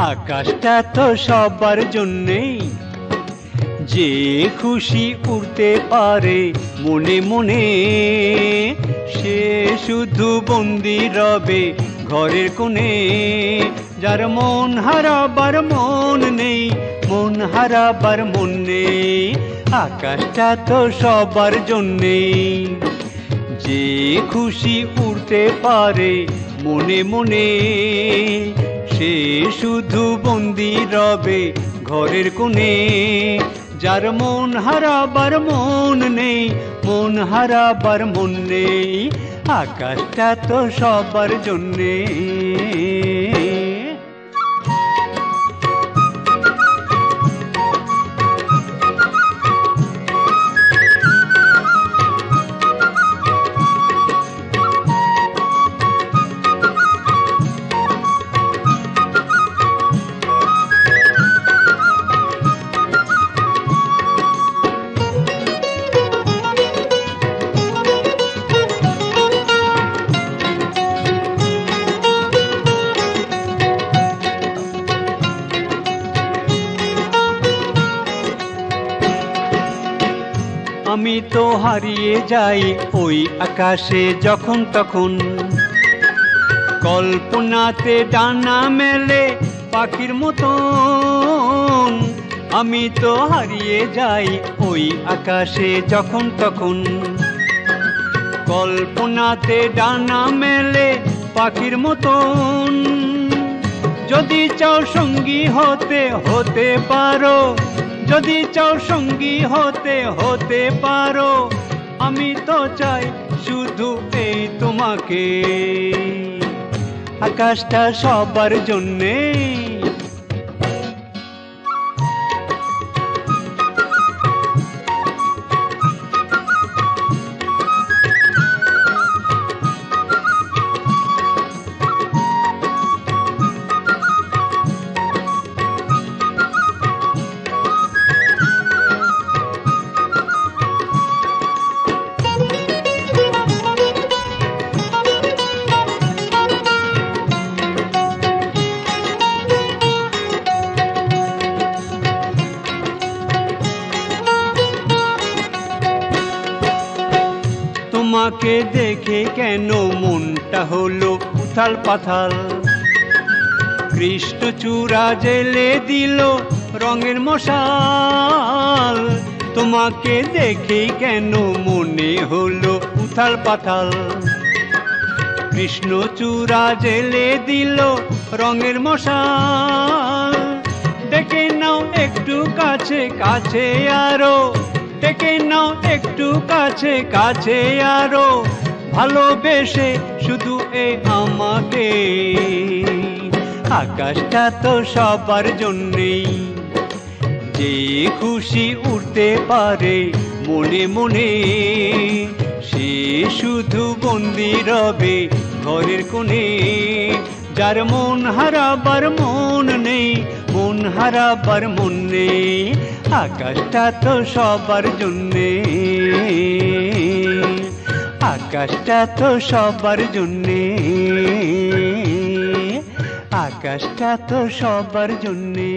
আকাশটা তো সবার জন্যেই। যে খুশি উড়তে পারে মনে মনে, সে শুধু বন্দি রবে ঘরের কোণে। যার মন হারাবার মন নেই, মন হারাবার মন নেই, আকাশটা তো সবার জন্যেই। যে খুশি উড়তে পারে মনে মনে সে শুধু বন্দি রবে ঘরের কোণে। যার মন হারাবার মন নেই, মন হারাবার মন নেই। আকাশটা তো সবার জন্যে। তো হারিয়ে যাই ওই আকাশে যখন তখন। কল্পনাতে ডানা মেলে পাখির মতন। আমি তো হারিয়ে যাই ওই আকাশে যখন তখন। কল্পনাতে ডানা মেলে পাখির মতন। যদি চাও সঙ্গী হতে হতে পারো। যদি চাও সঙ্গী হতে হতে পারো। আমি তো চাই শুধু এই তোমাকে। আকাশটা সবার জন্যে তোমাকে দেখে কেন মনটা হলো উথাল পাথাল? কৃষ্ণচূড়া জেলে দিল রঙের মশাল। তোমাকে দেখে কেন মনে হলো উথাল পাথাল? কৃষ্ণচূড়া জেলে দিল রঙের মশাল। দেখে নাও একটু কাছে কাছে আরও। ডেকে নাও একটু কাছে কাছে আরও। ভালোবেসে শুধু এ আমাকে। আকাশটা তো সবার জন্যেই। যে খুশি উঠতে পারে মনে মনে, সে শুধু বন্দি রবে ঘরের কোণে। যার মন হারাবার মন নেই মন হারাবার মন নেই আকাশটা তো সবার জন্যে আকাশটা তো সবার জন্যে আকাশটা তো সবার জন্যে